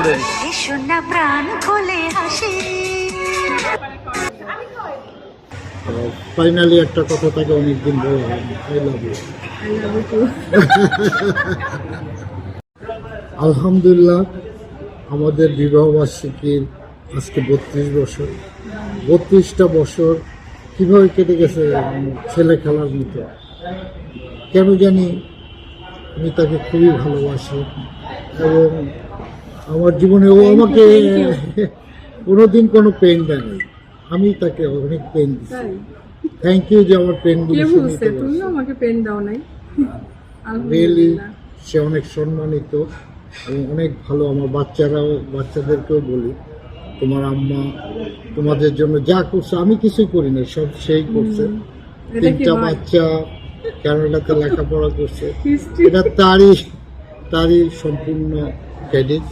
প্রাণ খুলে হাসি ফাইনালি একটা কথা তাকে অনেকদিন বলা হয়নি আই লাভ ইউ আলহামদুলিল্লাহ আমাদের বিবাহ বার্ষিকীর আজকে বত্রিশ বছর। বত্রিশটা বছর কীভাবে কেটে গেছে ছেলে খেলার মতো কেন জানি আমি তাকে খুবই ভালোবাসি এবং আমার জীবনে ও আমাকে কোনোদিন কোনো পেন দেয় নাই। আমি তাকে অনেক পেন দিচ্ছি থ্যাংক ইউ যে আমার নিতে তুমিও পারছে। আমাকে পেন দাও নাই। রিয়েলি সে অনেক সম্মানিত এবং অনেক ভালো। আমার বাচ্চারাও বাচ্চাদেরকেও বলি তোমার আম্মা তোমাদের জন্য যা করছে আমি কিছুই করি না সব সেই করছে। তিনটা বাচ্চা কানাডাতে লেখাপড়া করছে। এটা তারই তারই সম্পূর্ণ credit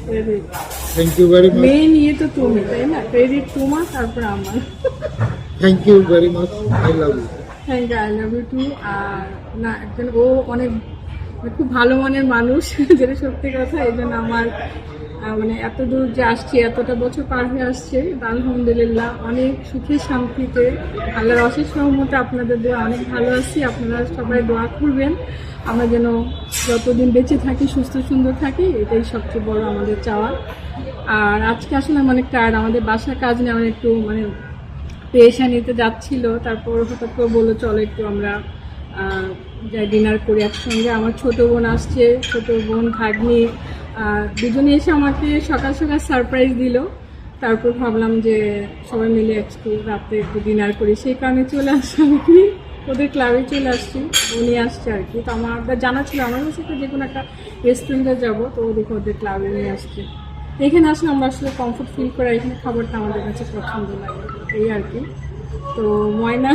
thank you very much main ইয়ে তো তুমি তাই না? ক্রেডিট তোমার তারপর আমার। Thank you very much I love you thank you I love you too আর না ও অনেক খুব ভালো মানের মানুষ, যেটা সত্যি কথা এই জন্য আমার মানে এত দূর যে আসছি, এতটা বছর পার হয়ে আসছে, আলহামদুলিল্লাহ, অনেক সুখে শান্তিতে, আল্লাহর অশেষ রহমতে আপনাদের দোয়া অনেক ভালো আছি, আপনারা সবাই দোয়া করবেন। আমরা যেন যতদিন বেঁচে থাকি, সুস্থ সুন্দর থাকি, এটাই সবচেয়ে বড় আমাদের চাওয়া। আর আজকে আসলে অনেক টায়ার্ড আমাদের বাসার কাজ নিয়ে আমার একটু মানে পেশা নিতে যাচ্ছিল, তারপর হঠাৎ করে বলল, চলো একটু আমরা যাই ডিনার করি একসঙ্গে। আমার ছোট বোন আসছে, ছোট বোন ভাগ্নি দুজনে এসে আমাকে সকাল সকাল সারপ্রাইজ দিল। তারপর ভাবলাম যে সবাই মিলে একটু রাতে একটু ডিনার করি। সেই কারণে চলে আসলাম কি ওদের ক্লাবে চলে আসছি। উনি আসছে আর কি। তো আমার জানা ছিল, আমার কাছে একটা যে কোনো একটা রেস্টুরেন্টে যাব। তো ওদিকে ওদের ক্লাবে নিয়ে আসছে। এখানে আসলে আমরা আসলে কমফোর্ট ফিল করা, এখানে খাবারটা আমাদের কাছে পছন্দ লাগে। এই আর কি। তো ময়না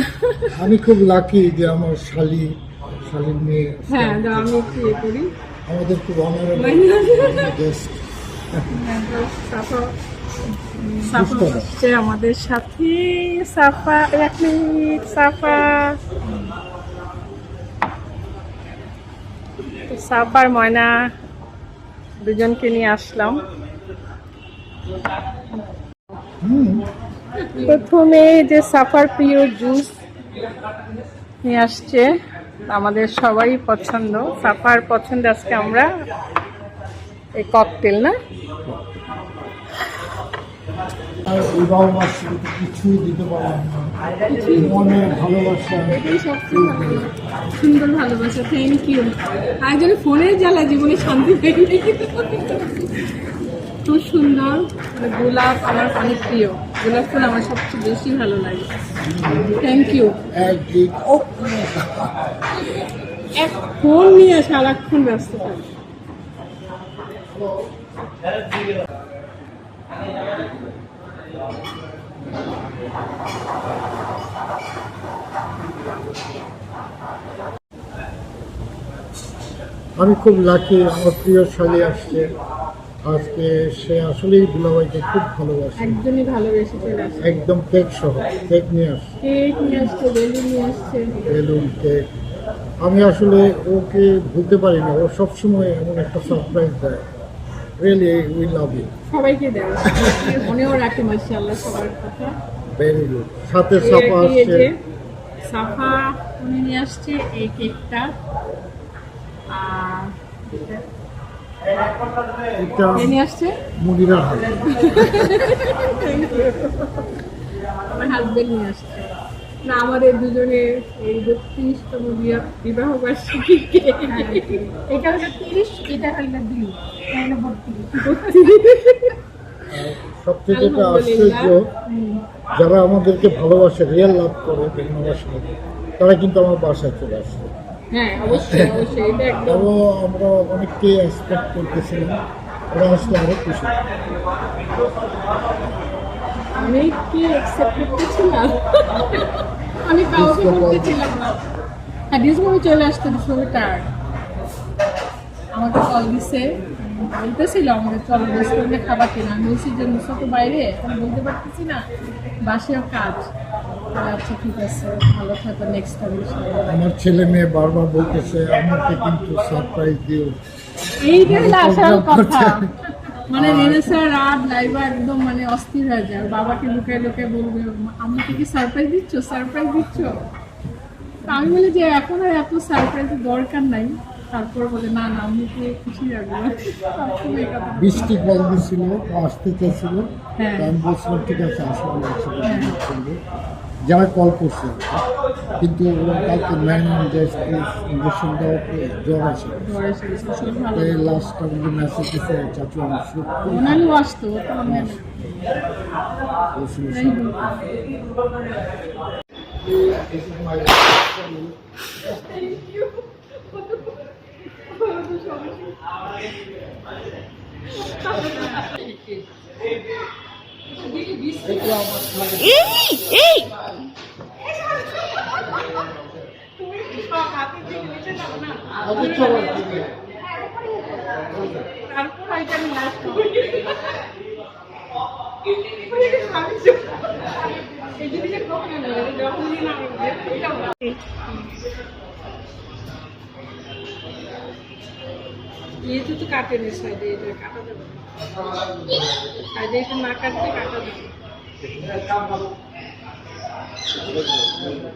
আমি খুব লাকি যে আমার শালি শালির মেয়ে হ্যাঁ আমি একটু ইয়ে করি। আমাদের খুব অনারেবল গেস্ট সাফা সাফা হচ্ছে আমাদের সাথে। সাফা এক মিনিট সাফা। সাফার ময়না দুজনকে নিয়ে আসলাম। প্রথমে যে সাফার প্রিয় জুস নিয়ে আসছে। আমাদের সবারই পছন্দ। সাফার পছন্দ আজকে আমরা। এই ককটেল না। সুন্দর ভালোবাসা ইউ পেয়ে খুব সুন্দর। মানে গোলাপ আমার অনেক প্রিয়। গোলাপ ফুল আমার সবচেয়ে বেশি ভালো লাগে। থ্যাংক ইউ এক ফোন নিয়ে সারাক্ষণ ব্যস্ত থাকে। আমি খুব লাকি আমার প্রিয় শালি আসছে। আজকে সে আসলেই দুলাভাইকে খুব ভালোবাসে। একদমই ভালোবেসে চলে আসে। একদম কেক সহ কেক নিয়ে আসছে কেক নিয়ে আসছে বেলুন নিয়ে আসছে। Balloon cake. আমি আসলে ওকে ভুলতে পারি না ও সবসময় এমন একটা সারপ্রাইজ দেয়। রিয়েলি উই লাভ ইউ সবাইকে দেয়। মনেও রাখে মাসিআল্লাহ সবার কথা। ভেরি গুড সাথে এই আসছে। সাফা উনি নিয়ে আসছে এই কেকটা। আর আসছে? মুদিরা হাত। আমার হাজবেন্ড নিয়ে আসছে। না আমাদের দুজনের এই বত্রিশতম বিবাহ এটা হলো তিরিশ এটা হলো দুই এটা হলো সবচেয়ে যেটা আশ্চর্য যারা আমাদেরকে ভালোবাসে রিয়েল লাভ করে তারা কিন্তু আমার বাসায় চলে আসছে। হ্যাঁ অবশ্যই অবশ্যই এটা আমরা অনেককে এক্সপেক্ট করতেছিলাম ওরা আসলে আরও খুশি। আমি কি করতেছিলাম? আমি কাউকে করতেছিলাম না। হ্যাঁ চলে আসতে আমাকে কল দিছে বলতেছিল আমাকে চলো রেস্টুরেন্টে খাবার কিনা আমি বলছি যে মুসা তো বাইরে বলতে পারতেছি না বাসেও কাজ। আচ্ছা ঠিক আছে ভালো থাকো নেক্সট টাইম আমার ছেলে মেয়ে বারবার বলতেছে আমাকে কিন্তু সারপ্রাইজ দিও। এইটাই হলো কথা। মানে রেনেসা রাত লাইভা একদম মানে অস্থির হয়ে যায়। বাবাকে বলবে আমাকে কি সারপ্রাইজ দিচ্ছ? সারপ্রাইজ দিচ্ছ? আমি বলি যে এখন আর এত সারপ্রাইজের দরকার নাই। তারপর বলে না না আম্মুকে খুশি রাখব তারপর এই কথা বৃষ্টি কল দিছিল ও আসতে চাইছিল। হ্যাঁ। তো আমি বলছিলাম ঠিক আছে করব কল করছে কিন্তু কালকে ম্যান ইঞ্জেকশন জ্বর আসে জ্বর তাই লাস্ট টাইম মেসেজ দিচ্ছে চাচু আমি আমি আমি করি। এই! যেহেতু তো কাটেনি সাইডে কাটা যাবে সাইডে এটা না কাটলে কাটা যাবে কি রে, চলি।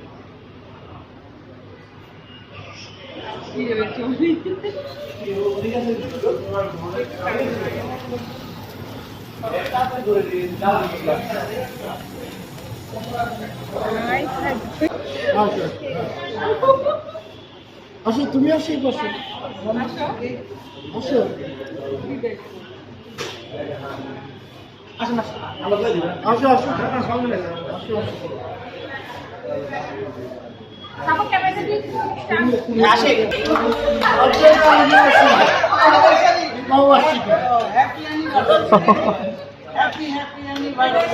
আসো তুমি আসো এই পাশে। আসো। আসো আসো। আসো তারপর ক্যামেরাটা দিয়ে বাবু আসছি তো। সবাই উঠে দিস শালিনী শালিনী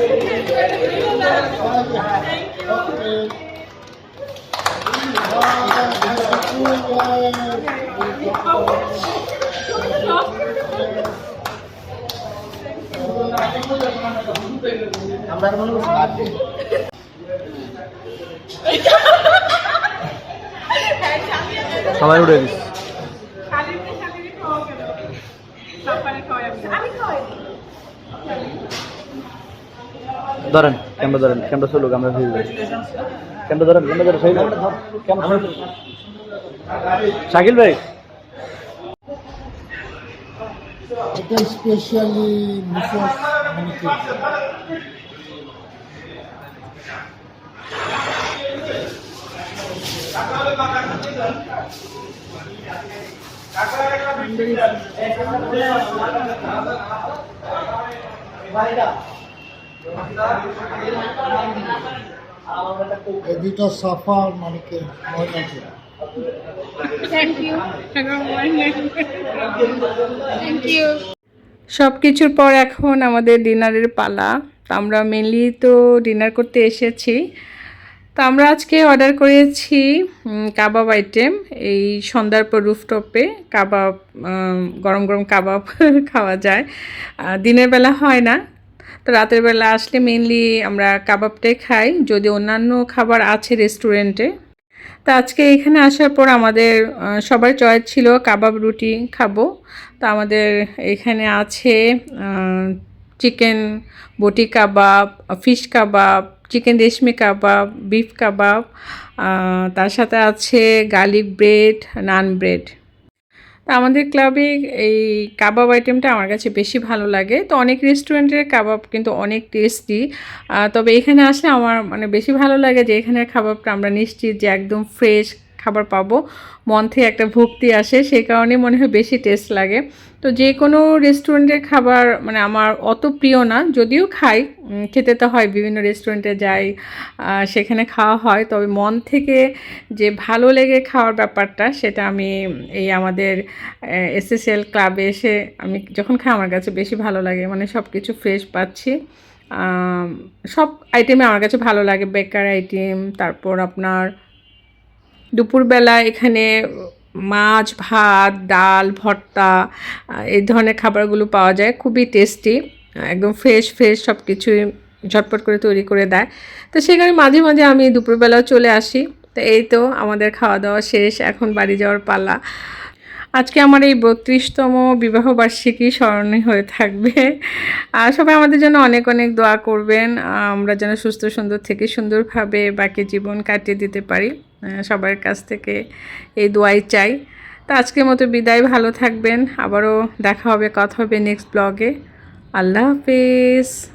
খাওয়া কেন সাপারে খাওয়াই আমি আমি খাওয়াই ধরেন ক্যামেরা ধরেন ক্যামেরা চলুক, আমরা ভিড় ক্যামেরা ধরেন ক্যামেরা ধরেন সেই শাকিল ভাই। এটা স্পেশালি এই দুটো সাফা আর মানিকে ময়নাকে থ্যাংক ইউ থ্যাংক ইউ সব কিছুর পর এখন আমাদের ডিনারের পালা। তো আমরা মেনলি তো ডিনার করতে এসেছি। তো আমরা আজকে অর্ডার করেছি কাবাব আইটেম এই সন্ধ্যার পর রুফটপে কাবাব গরম গরম কাবাব খাওয়া যায়। দিনের বেলা হয় না, তো রাতের বেলা আসলে মেনলি আমরা কাবাবটাই খাই, যদি অন্যান্য খাবার আছে রেস্টুরেন্টে তো আজকে এখানে আসার পর আমাদের সবার চয়েস ছিল কাবাব রুটি খাব। তো আমাদের এখানে আছে chicken boti kebab fish kebab chicken reshmi kebab, beef kebab তার সাথে আছে গার্লিক ব্রেড, নান ব্রেড। তো আমাদের ক্লাবে এই কাবাব আইটেমটা আমার কাছে বেশি ভালো লাগে। তো অনেক রেস্টুরেন্টের কাবাব কিন্তু অনেক টেস্টি। তবে এখানে আসলে আমার মানে বেশি ভালো লাগে যে এখানের খাবারটা আমরা নিশ্চিত যে একদম ফ্রেশ খাবার পাবো। মন থেকে একটা ভক্তি আসে সেই কারণে মনে হয় বেশি টেস্ট লাগে। তো যে কোনো রেস্টুরেন্টের খাবার মানে আমার অত প্রিয় না, যদিও খাই। খেতে তো হয়, বিভিন্ন রেস্টুরেন্টে যাই সেখানে খাওয়া হয়। তবে মন থেকে যে ভালো লেগে খাওয়ার ব্যাপারটা, সেটা আমি এই আমাদের এসএসএল ক্লাবে এসে আমি যখন খাই, আমার কাছে বেশি ভালো লাগে। মানে সব কিছু ফ্রেশ পাচ্ছি সব আইটেমে আমার কাছে ভালো লাগে। বেকার আইটেম তারপর আপনার দুপুরবেলা এখানে মাছ, ভাত, ডাল, ভর্তা এই ধরনের খাবারগুলো পাওয়া যায়। খুবই টেস্টি একদম ফ্রেশ ফ্রেশ সব কিছুই ঝটপট করে তৈরি করে দেয়। তো সেখানে মাঝে মাঝে আমি দুপুরবেলা চলে আসি। তো এই তো আমাদের খাওয়া দাওয়া শেষ, এখন বাড়ি যাওয়ার পালা। আজকে আমার এই বত্রিশতম বিবাহবার্ষিকী স্মরণীয় হয়ে থাকবে। আর সবাই আমাদের জন্য অনেক অনেক দোয়া করবেন। আমরা যেন সুস্থ, সুন্দর থেকে সুন্দরভাবে বাকি জীবন কাটিয়ে দিতে পারি। সবার কাছ থেকে এই দোয়াই চাই। তো আজকের মতো বিদায়, ভালো থাকবেন। আবারও দেখা হবে, কথা হবে নেক্সট ব্লগে আল্লাহ হাফেজ।